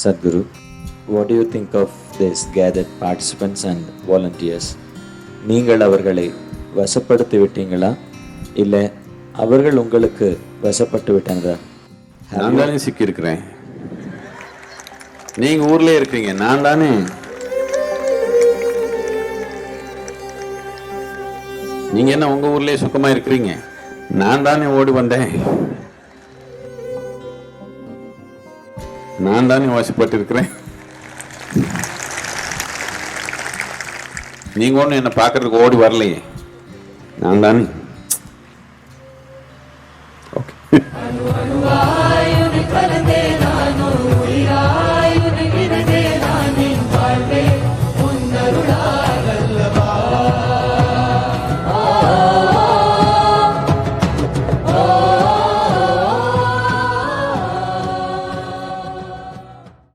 Sadhguru, what do you think of this gathered participants and volunteers? நீங்கள் அவர்களை வசப்படுத்தி விட்டீங்களா இல்லை அவர்கள் உங்களுக்கு வசப்பட்டு விட்டாங்களா நான் தானே சிக்கியிருக்கிறேன். நீங்க ஊர்லயே இருக்கீங்க நான் தானே? நீங்க என்ன உங்க ஊர்லயே சுத்தமா இருக்கிறீங்க? நான் தானே ஓடி வந்தேன். நான் தானே வாசிப்பட்டிருக்கிறேன். நீங்க ஒன்றும் என்ன பாக்குறதுக்கு ஓடி வரலையே. நான் தானே ஓகே